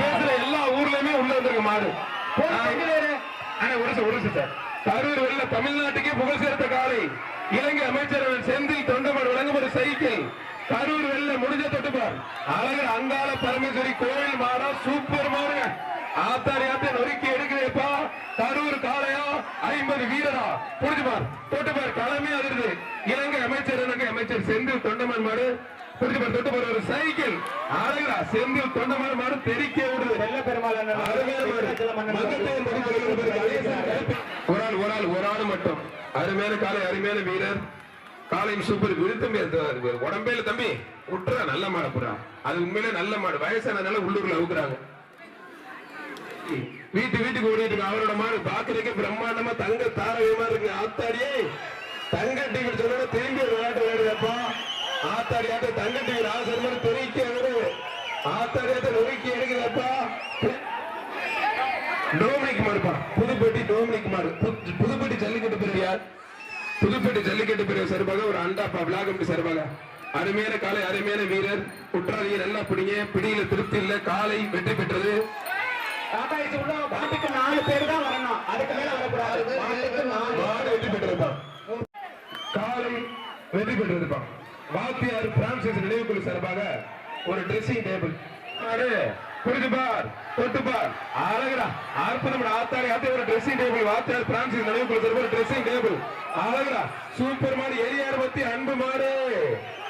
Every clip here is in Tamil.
பேசுற எல்லா ஊர்லயுமே உள்ள வந்திருக்க மாடு ஒரு ஒரு சார் கரூர் தமிழ்நாட்டுக்கே புகழ் சேர்த்த காலை இலங்கை அமைச்சர் செந்தில் தொண்டமாடு வழங்கும் ஒரு சைக்கிள் கரூர் வெள்ள முடிஞ்ச தொட்டுப்பார் அழகர் அங்காள பரமேஸ்வரி கோவில் மாடா சூப்பர் மாடுங்க ஆத்தாரி ஆத்த நொறுக்கி எடுக்கிறேப்பா கரூர் காலை ஐம்பது வீரரா? புரிஞ்சுப்பார் தொட்டுப்பார் களமே அதிர்ந்து. இலங்கை அமைச்சர் இலங்கை அமைச்சர் செந்தில் தொண்டமான் மாடு. புரிஞ்சுப்பார் தொட்டுப்பார் ஒரு சைக்கிள். அழகுடா. செந்தில் தொண்டமான் மாடு தெரிக்க விடுது. பெருமாள். ஒரு ஆள் ஒரு ஆள் ஒரு ஆள் மட்டும். அருமையான காலை அருமையான வீரர். காலையும் சூப்பர். விழுத்தம் உடம்பேல தம்பி. விட்டுறா நல்ல மாடு புறா. அது உண்மையிலே நல்ல மாடு. வயசானதுனால உள்ளூர்ல அவுக்குறாங்க. வீட்டு வீட்டுக்கு ஓடிட்டு இருக்கு அவரோட மாடு பாக்குறதுக்கு பிரம்மாண்டமா தங்க தாரகமா இருக்கு ஆத்தாடியே தங்க டிவி சொன்னா திரும்பி விளையாட்டு விளையாடுறப்பா ஆத்தாடியாட்ட தங்க டிவி ஆசர் மாதிரி தெரிவிக்க அவரு ஆத்தாடியாட்ட நொறுக்கி எடுக்கிறப்பா டோமினிக் மாடுப்பா. புதுப்பட்டி டோமினிக் மாடு. புதுப்பட்டி ஜல்லிக்கட்டு பிரிவு யார்? புதுப்பட்டி ஜல்லிக்கட்டு பிரிவு சார்பாக ஒரு அண்டாப்பா விளாகம் சார்பாக. அருமையான காலை அருமையான வீரர். குற்றாலியை நல்லா பிடிங்க. பிடியில திருப்தி இல்ல. காலை வெற்றி பெற்றது. ஏசி உள்ள மாட்டுக்கு நாலு பேர் தான் வரணும். அதுக்கு மேல வரக்கூடாது. மாட்டுக்கு நாலு. மாடு வெற்றி பெற்றிருப்பான். காலை வெற்றி பெற்றிருப்பான். வாத்தியார் பிரான்சிஸ் நினைவுக்குழு சார்பாக ஒரு ட்ரெஸ்ஸிங் டேபிள் புரிஞ்சு பார் தொட்டு பார். அழகுடா அற்புதம் ஆத்தாரி ஆத்தி ஒரு ட்ரெஸ்ஸிங் டேபிள் வாத்தியார் பிரான்சிஸ் நினைவுக்குழு சார்பாக ஒரு ட்ரெஸ்ஸிங் டேபிள் அழகுடா சூப்பர் மாடு எரியார் பத்தி அன்பு மாடு.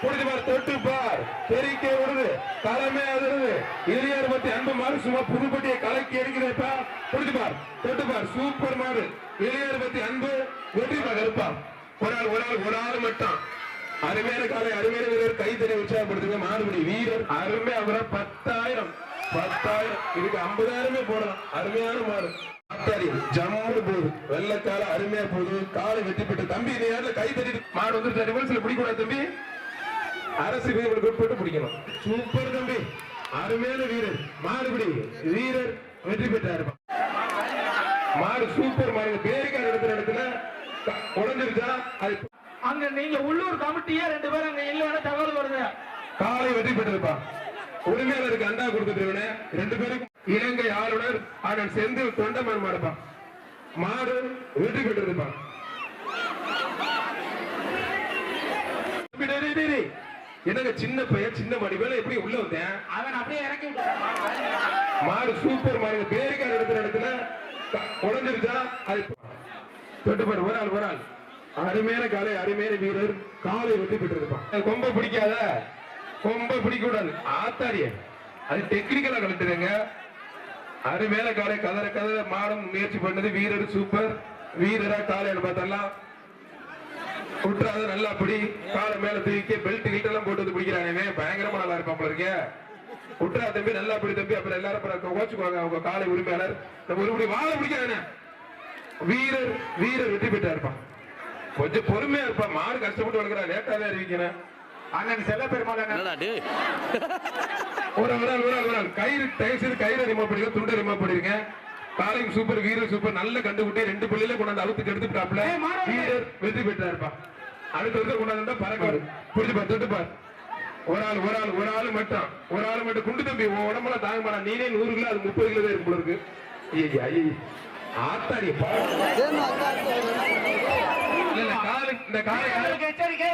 புரிஞ்சு பார் தொட்டு பார். தெரிக்க விடுது தலைமை அதிருது. எரியார் பத்தி அன்பு மாடு சும்மா புதுப்பட்டியை கலக்கி எடுக்கிறப்பா புரிஞ்சு பார் தொட்டு பார் சூப்பர் மாடு. எரியார் பத்தி அன்பு வெற்றி பார் இருப்பா ஒரு ஆள் ஒரு ஆள் ஒரு ஆள் மட்டும். அருமையான காலை அருமையான வீரர் கைத்தறி உற்சாகப்படுத்துங்க. மாடுபடி வீரர் அருமை அவரை பத்தாயிரம். பத்தாயிரம் இதுக்கு ஐம்பதாயிரமே போடலாம் அருமையான மாடு. பத்தாரி ஜம்முன்னு போகுது. வெள்ளக்கால அருமையா போகுது. காலை வெட்டி பெற்ற தம்பி இந்த கைத்தறி மாடு வந்து ரிவர்ஸ்ல பிடிக்கூடாது தம்பி. அரசு உட்பட்டு பிடிக்கணும். சூப்பர் தம்பி. அருமையான வீரர். மாடுபிடி வீரர் வெற்றி பெற்றாரு. மாடு சூப்பர் மாடு. பேருக்கார் இடத்துல க- உடைஞ்சிருச்சா? அது அங்க நீங்க உள்ளூர் கமிட்டியே ரெண்டு பேரும் அங்க இல்லன்னு தகவல் வருது. காலை வெற்றி பெற்றிருப்பா உரிமையாளருக்கு அண்டா கொடுத்துட்டு ரெண்டு பேருக்கும் இலங்கை ஆளுநர் அண்ணன் செந்தில் தொண்டமான் மாடுப்பா. மாடு வெற்றி டேய், டேய். என்னங்க சின்ன பையன் சின்ன மாடி வேலை எப்படி உள்ள வந்தேன்? அவன் அப்படியே இறக்கி மாடு சூப்பர் மாடு பேருக்கார் இடத்துல க- உடைஞ்சிருச்சா? அது தொட்டு பாரு ஒரு ஆள் ஒரு ஆள். அருமையான காலை அருமையான வீரர். காலை வெற்றி பெற்றிருப்பான். கொம்ப பிடிக்காத. கொம்ப பிடிக்கூடாது ஆத்தாரிய அது டெக்னிக்கலா கலட்டுறங்க அருமையான காலை கதற கதற மாடும் முயற்சி பண்ணது. வீரர் சூப்பர் வீரரா காலையில பார்த்தா குற்றாத நல்லா பிடி. காலை மேல தூக்கி பெல்ட் கிட்ட எல்லாம் போட்டு வந்து பிடிக்கிறானே பயங்கரமா நல்லா இருப்பான் போல இருக்கே. குற்றா தம்பி நல்லா பிடி தம்பி. அப்புறம் எல்லாரும் கோச்சுக்குவாங்க அவங்க காலை உரிமையாளர். நம்ம ஒரு வாழ பிடிக்கிறானே வீரர் வீரர் வெற்றி பெற்றா இருப்பான். கொஞ்சம் பொறுமையா இருப்பான். மாடு கஷ்டப்பட்டு வளர்க்குறான். லேட்டாவே அறிவிக்கிறேன் அண்ணன் செல்ல பெருமாள் ஒரு ஒரு ஆள் ஒரு ஆள் ஒரு ஆள். கயிறு தயவு செய்து கயிறு ரிமூவ் பண்ணிருக்கேன் துண்டை ரிமூவ் பண்ணிருக்கேன் காலையும் சூப்பர் வீரர் சூப்பர் நல்ல கண்டுபிடி ரெண்டு பிள்ளையில கொண்டாந்து அவுத்துக்கு எடுத்துட்டாப்ல. வீரர் வெற்றி பெற்றா இருப்பான் அடுத்த வருஷம் கொண்டாந்து பறக்காடு புரிஞ்சு பார் தொட்டு பார். ஒரு ஆள் ஒரு ஆள் ஒரு ஆள் மட்டும். ஒரு ஆள் மட்டும். குண்டு தம்பி உன் உடம்பெல்லாம் தாங்க மாட்டான். நீனே நூறு கிலோ அது முப்பது கிலோ தான் இருக்கு போல இருக்கு. ஐயா ஐயா ஆத்தாடி பா. இல்ல இல்ல காலு இந்த காலை யாரு உங்களுக்கு எச்சரிக்கை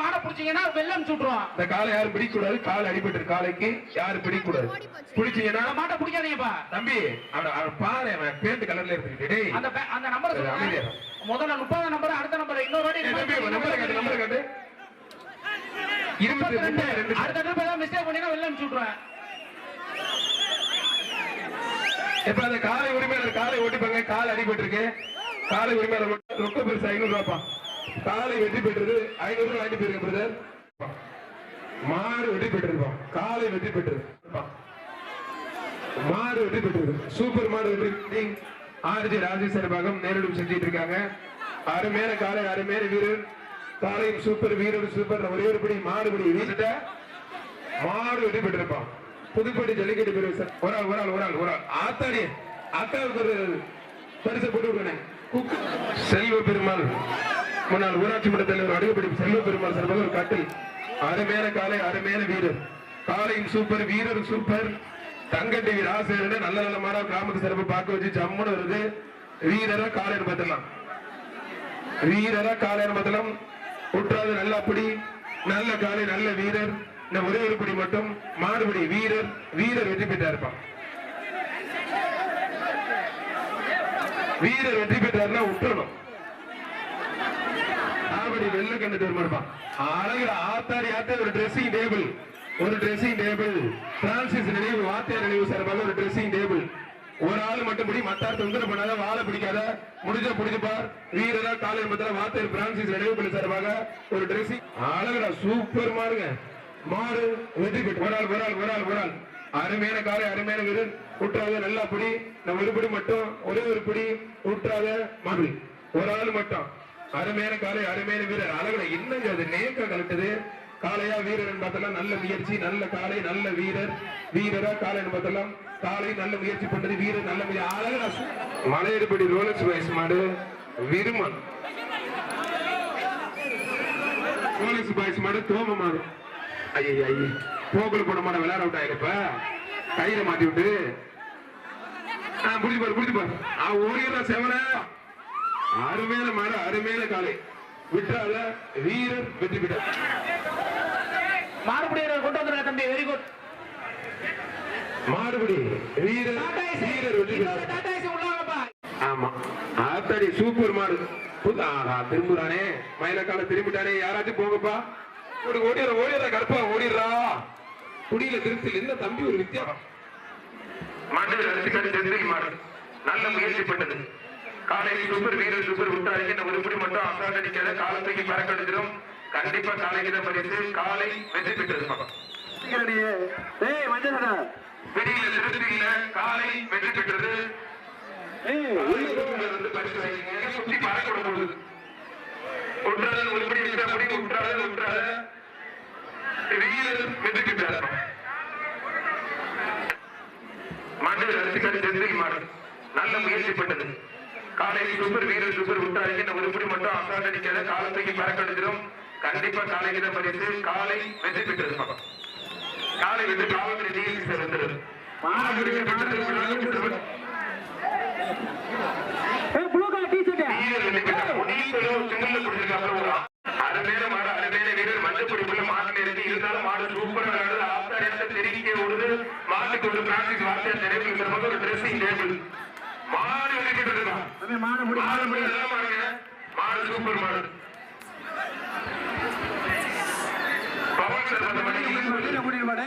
மாடை பிடிச்சீங்கன்னா வெள்ளம் சுட்டுருவான் இந்த காலை யாரும் பிடிக்கூடாது கால் அடிபட்டு காலைக்கு யாரும் பிடிக்கூடாது பிடிச்சீங்கன்னா மாட்டை பிடிக்காதீங்கப்பா. தம்பி அவன் பாரு அவன் பேண்ட் கலர்ல இருக்கு டேய். அந்த நம்பரை சொல்லுங்க. முதல்ல முப்பது நம்பர் அடுத்த நம்பர் இன்னொரு வாட்டி தம்பி நம்பரை காட்டு நம்பரை காட்டு. இருபத்தி ரெண்டு அடுத்த ட்ரிப் ஏதாவது மிஸ்டேக் பண்ணீங்கன்னா வெள்ளம் சுட்டுருவேன். இப்ப அந்த காலை உரிமையாளர் காலை ஓட்டிப்பாங்க? கால் அடிபட்டு இருக்கு காலை உரிமையாளர் ரொக்க பெருசு ஐநூறு ரூபாப்பா. காலை வெற்றி பெற்றது ஐநூறு ரூபாய் வாங்கி போயிருங்க பிரதர் மாடு வெற்றி பெற்றிருப்பான் காலை வெற்றி பெற்றது மாடு வெற்றி பெற்றது சூப்பர் மாடு வெற்றி ஆர்ஜி ராஜேஸ்வர பாகம் நேரிடும் செஞ்சிட்டு இருக்காங்க. அருமையான காலை அருமையான வீரர். காலையும் சூப்பர் வீரர் சூப்பர் ஒரே ஒரு படி மாடுபடி வீசிட்ட. மாடு வெற்றி பெற்றிருப்பான் புதுப்பட்டி ஜல்லிக்கட்டு பெரிய சார். ஒரு ஆள் ஒரு ஆள் ஒரு ஆள் ஒரு ஆள். ஆத்தாடி அக்காவுக்கு ஒரு பரிசு போட்டு விடுறேன் செல்வ பெருமாள். முன்னாள் ஊராட்சி மன்ற தலைவர் அடிப்படி செல்வ பெருமாள் சார்பாக ஒரு கட்டில் அருமையான காலை அருமையான வீரர். காலையும் சூப்பர் வீரர் சூப்பர் தங்கட்டி டிவி நல்ல நல்ல மாடா கிராமத்து சிறப்பு பார்க்க வச்சு ஜம்முன்னு வருது. வீரரா காலைன்னு பார்த்துலாம் வீரரா காலைன்னு பார்த்துலாம் உற்றாது நல்ல அப்படி நல்ல காலை நல்ல வீரர். இந்த ஒரே ஒரு படி மட்டும் மாறுபடி வீரர் வீரர் வெற்றி பெற்றா இருப்பான் வீரர் வெற்றி பெற்றாருன்னா விட்டுறணும். ஆவடி வெள்ள கண்டு இருப்பான் அழகிற ஆத்தாடி ஆத்தாடி ஒரு ட்ரெஸ்ஸிங் டேபிள் ஒரு ட்ரெஸ்ஸிங் டேபிள் பிரான்சிஸ் நினைவு வாத்தியார் நினைவு சார்பாக ஒரு ட்ரெஸ்ஸிங் டேபிள் ஒரு ஆள் மட்டும் பிடி மத்தார் தொந்தரவு பண்ணாத வாழை பிடிக்காத முடிஞ்ச பிடிச்சு வீரரா காலை மத்தில வாத்தியார் பிரான்சிஸ் நினைவு பண்ணி சார்பாக ஒரு ட்ரெஸ்ஸிங் அழகுடா சூப்பர் மாறுங்க மாறு வெற்றி பெற்று ஒரு ஆள் ஒரு ஆள் ஒரு ஆள் ஒரு ஆள். அருமையான காரை அருமையான வீரர் விட்டுறாத நல்லா பிடி. நம்ம ஒரு பிடி மட்டும் ஒரே ஒரு பிடி. ஊற்றாத மாதிரி ஒரு ஆள் மட்டும். அருமையான காலை அருமையான வீரர். அழகுல என்னங்க அது நேக்க கலட்டுது. காளையா வீரர் பார்த்தலாம் நல்ல முயற்சி நல்ல காலை நல்ல வீரர். வீரரா காலை பார்த்தலாம் காலை நல்ல முயற்சி பண்றது வீரர் நல்ல முயற்சி. அழகா மலையடிப்படி ரோலக்ஸ் வயசு மாடு. விருமன். ரோலக்ஸ் பாய்ஸ் மாடு தோம மாடு. ஐயா ஐயா போக்கல் மாட விளையாட விட்டா இப்ப. கையில மாட்டி விட்டு. புடிச்சு பாரு புடிச்சு பாரு. ஓடிடுறா செவன அருமையான மாடு அருமையான காலை விட்டாத வீரர் வெற்றி பெற்றார். மாறுபடியவர் கொண்டு வந்துடுறா தம்பி வெரி குட் மாறுபடி வீரர் வீரர் வெற்றி பெற்றார். ஆமா. ஆத்தாடி சூப்பர் மாடு. திரும்புறானே. மயிலக்கால திரும்பிட்டானே. யாராச்சும் போங்கப்பா. ஓடிடுற ஓடிடுற கருப்பா ஓடிடுறா. குடியில திருப்தியில் என்ன தம்பி ஒரு வித்தியாசம். மாடு ரசிகடி செந்தில் மாடு. நல்ல முயற்சி பண்ணது. காலை சூப்பர் வீரர் சூப்பர் விட்டாருக்கு இந்த ஒரு புடி மட்டும் அசால் அடிக்காத காலத்துக்கு பறக்கெடுக்கிறோம் கண்டிப்பா காலைக்கு தான் பரிசு காலை வெற்றி பெற்றது வெளியில திருப்தியில காலை வெற்றி பெற்றது. வந்து பரிசு வாங்கிங்க சுத்தி பறக்க விட போகுது ஒன்றாத உருப்படி இருக்கிறபடி ஒன்றாத ஒன்றாத வீரர் செந்தில் மாடு நல்ல முயற்சி பண்ணது. காலை சூப்பர் வீரர் சூப்பர் விட்டாருக்கு இந்த உருப்படி மட்டும் அசால் அடிக்காத காலத்துக்கு பறக்கெடுக்கிறோம் கண்டிப்பா காலைக்கு தான் காலை வெற்றி பெற்றது பக்கம் காலை வெற்றி காவல்துறை டிஎஸ்பி சார் வந்துருது மாடு ப்ராஜெக்ட் ஒரு ப்ராஜெக்ட் வார்த்தை நிறைவு ஒரு ட்ரெஸ்ஸிங் டேபிள் மாடு வெளிக்கிட்டு இருக்கான் மாடு முடி மாடு முடி எல்லாம் பாருங்க மாடு சூப்பர் மாடு பவன் சார் பண்ண மாட்டேன்